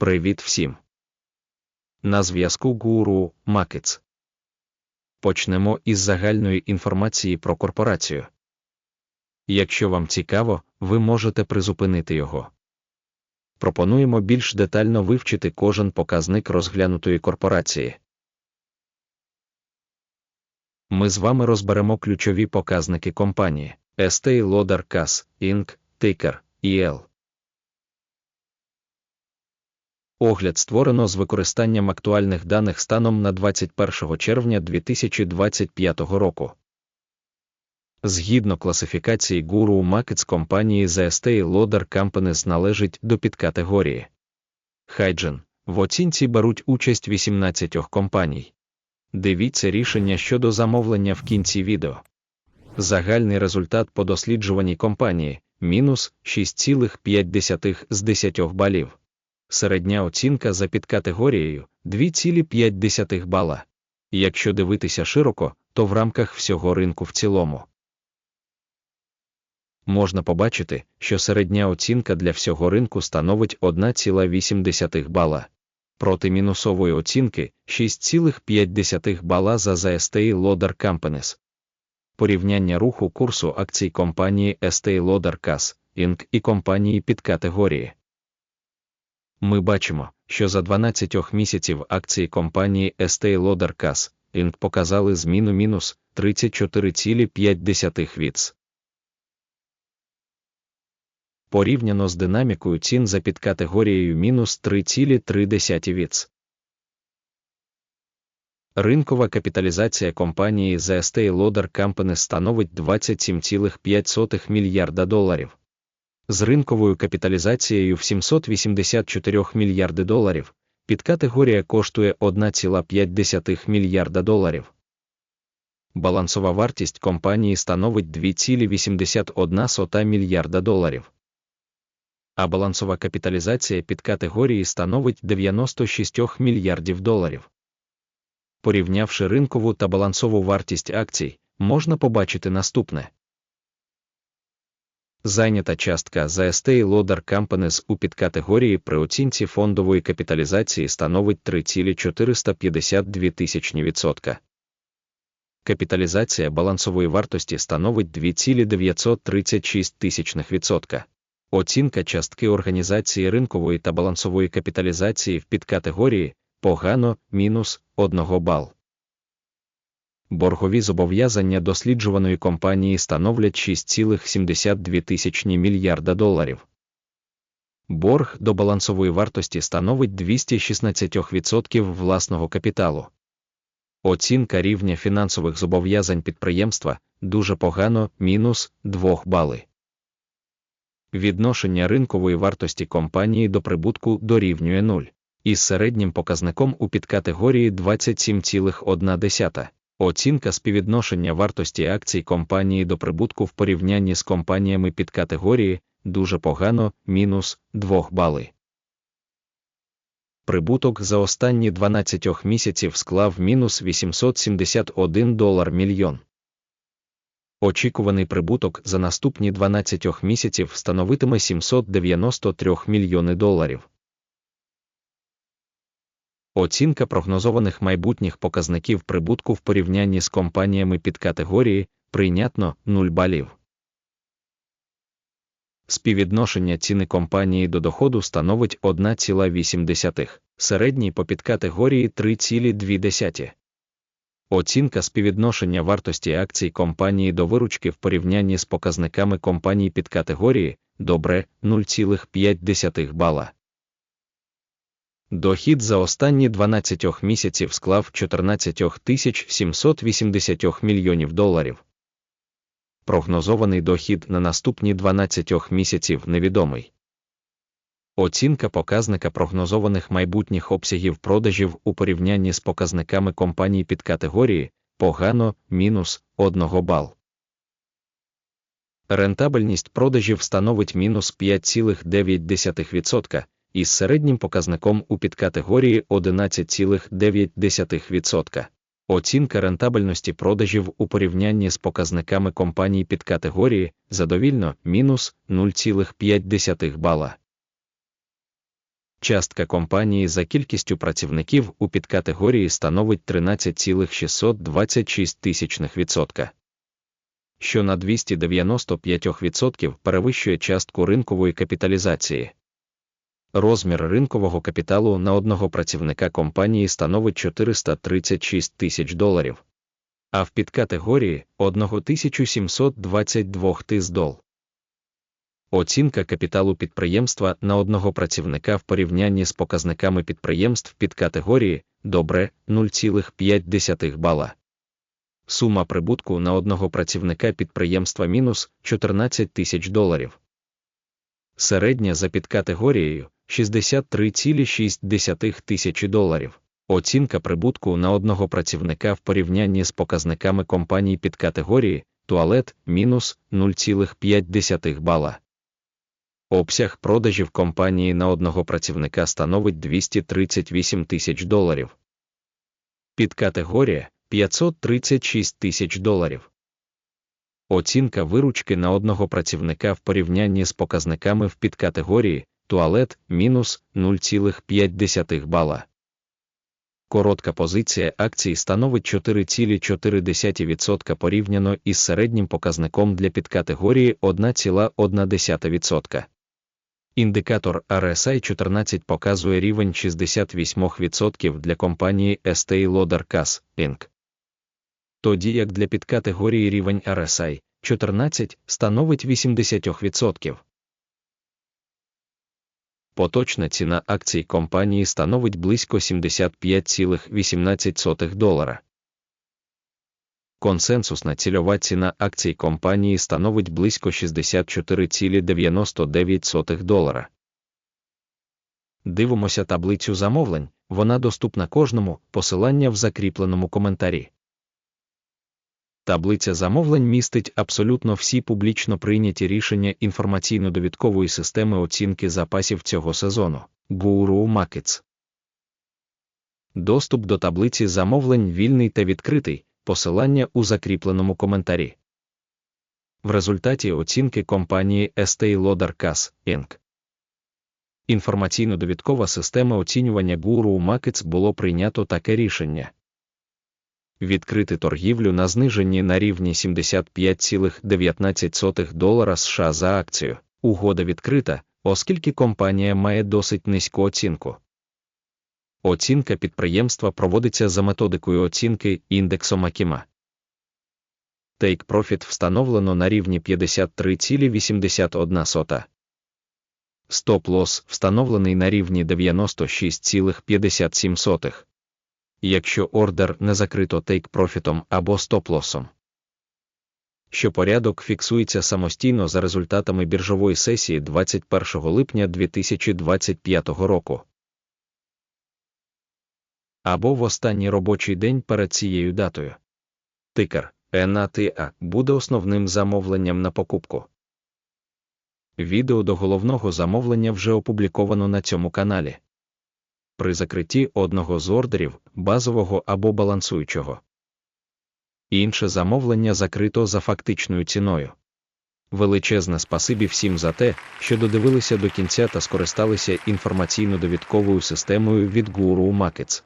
Привіт всім! На зв'язку Гуру Макетс. Почнемо із загальної інформації про корпорацію. Якщо вам цікаво, ви можете призупинити його. Пропонуємо більш детально вивчити кожен показник розглянутої корпорації. Ми з вами розберемо ключові показники компанії Estee Lauder Cas, Inc., Ticker, EL. Огляд створено з використанням актуальних даних станом на 21 червня 2025 року. Згідно класифікації Guru Markets компанії The Estee Lauder Companies належить до підкатегорії Хайджен. В оцінці беруть участь 18 компаній. Дивіться рішення щодо замовлення в кінці відео. Загальний результат по досліджуваній компанії мінус 6,5 з 10 балів. Середня оцінка за підкатегорією 2,5 бала. Якщо дивитися широко, то в рамках всього ринку в цілому. Можна побачити, що середня оцінка для всього ринку становить 1,8 бала. Проти мінусової оцінки 6,5 бала за Estee Lauder Companies. Порівняння руху курсу акцій компанії Estee Lauder Cas, Inc. і компанії підкатегорії ми бачимо, що за 12 місяців акції компанії Estee Lauder Cas, Inc. показали зміну мінус 34,5 віц. Порівняно з динамікою цін за підкатегорією мінус 3,3 віц. Ринкова капіталізація компанії The Estee Lauder Company становить 27,5 мільярда доларів з ринковою капіталізацією в 784 мільярди доларів, підкатегорія коштує 1,5 мільярда доларів. Балансова вартість компанії становить 2,81 мільярда доларів. А балансова капіталізація підкатегорії становить 96 мільярдів доларів. Порівнявши ринкову та балансову вартість акцій, можна побачити наступне. Зайнята частка за Estee Lauder Companies у підкатегорії при оцінці фондової капіталізації становить 3,452 тисячні відсотка. Капіталізація балансової вартості становить 2,936 тисячних відсотка. Оцінка частки організації ринкової та балансової капіталізації в підкатегорії погано мінус 1 бал. Боргові зобов'язання досліджуваної компанії становлять 6,72 мільярда доларів. Борг до балансової вартості становить 216% власного капіталу. Оцінка рівня фінансових зобов'язань підприємства дуже погано мінус 2 бали. Відношення ринкової вартості компанії до прибутку дорівнює 0, із середнім показником у підкатегорії 27,1. Оцінка співвідношення вартості акцій компанії до прибутку в порівнянні з компаніями під категорії дуже погано мінус 2 бали. Прибуток за останні 12 місяців склав мінус 871 долар мільйон. Очікуваний прибуток за наступні 12 місяців становитиме 793 мільйони доларів. Оцінка прогнозованих майбутніх показників прибутку в порівнянні з компаніями під категорії прийнятно 0 балів. Співвідношення ціни компанії до доходу становить 1,8, середній по підкатегорії 3,2. Оцінка співвідношення вартості акцій компанії до виручки в порівнянні з показниками компаній під категорії добре 0,5 бала. Дохід за останні 12 місяців склав 14 780 мільйонів доларів. Прогнозований дохід на наступні 12 місяців невідомий. Оцінка показника прогнозованих майбутніх обсягів продажів у порівнянні з показниками компаній під категорії погано мінус 1 бал. Рентабельність продажів становить мінус 5,9% із середнім показником у підкатегорії 11,9%. Оцінка рентабельності продажів у порівнянні з показниками компаній підкатегорії задовільно мінус 0,5 бала. Частка компанії за кількістю працівників у підкатегорії становить 13,626 тисячних відсотка, що на 295% перевищує частку ринкової капіталізації. Розмір ринкового капіталу на одного працівника компанії становить 436 тисяч доларів, а в підкатегорії 1722 тис дол. Оцінка капіталу підприємства на одного працівника в порівнянні з показниками підприємств під категорії добре 0,5 бала. Сума прибутку на одного працівника підприємства мінус 14 тисяч доларів. Середня за підкатегорією 63,6 тисячі доларів. Оцінка прибутку на одного працівника в порівнянні з показниками компаній під категорії туалет мінус 0,5 бала. Обсяг продажів компанії на одного працівника становить 238 тисяч доларів. Підкатегорія 536 тисяч доларів. Оцінка виручки на одного працівника в порівнянні з показниками в підкатегорії туалет мінус 0,5 бала. Коротка позиція акцій становить 4,4% порівняно із середнім показником для підкатегорії 1,1%. Індикатор RSI 14 показує рівень 68% для компанії Estee Lauder Cas, Inc. Тоді як для підкатегорії рівень RSI 14 становить 80%. Поточна ціна акцій компанії становить близько 75,18 долара. Консенсусна цільова ціна акцій компанії становить близько 64,99 долара. Дивимося таблицю замовлень, вона доступна кожному, посилання в закріпленому коментарі. Таблиця замовлень містить абсолютно всі публічно прийняті рішення інформаційно-довідкової системи оцінки запасів цього сезону Guru Markets. Доступ до таблиці замовлень вільний та відкритий, посилання у закріпленому коментарі. В результаті оцінки компанії Estee Lauder Cas, Inc. Інформаційно-довідкова система оцінювання Guru Markets було прийнято таке рішення відкрити торгівлю на зниженні на рівні 75,19 долара США за акцію. Угода відкрита, оскільки компанія має досить низьку оцінку. Оцінка підприємства проводиться за методикою оцінки індексом Акіма. Take Profit встановлено на рівні 53,81. Стоп лос встановлений на рівні 96,57 якщо ордер не закрито тейк-профітом або стоп-лосом. Що порядок фіксується самостійно за результатами біржової сесії 21 липня 2025 року. Або в останній робочий день перед цією датою. Тикер НАТА буде основним замовленням на покупку. Відео до головного замовлення вже опубліковано на цьому каналі при закритті одного з ордерів, базового або балансуючого. Інше замовлення закрито за фактичною ціною. Величезне спасибі всім за те, що додивилися до кінця та скористалися інформаційно-довідковою системою від Guru Markets.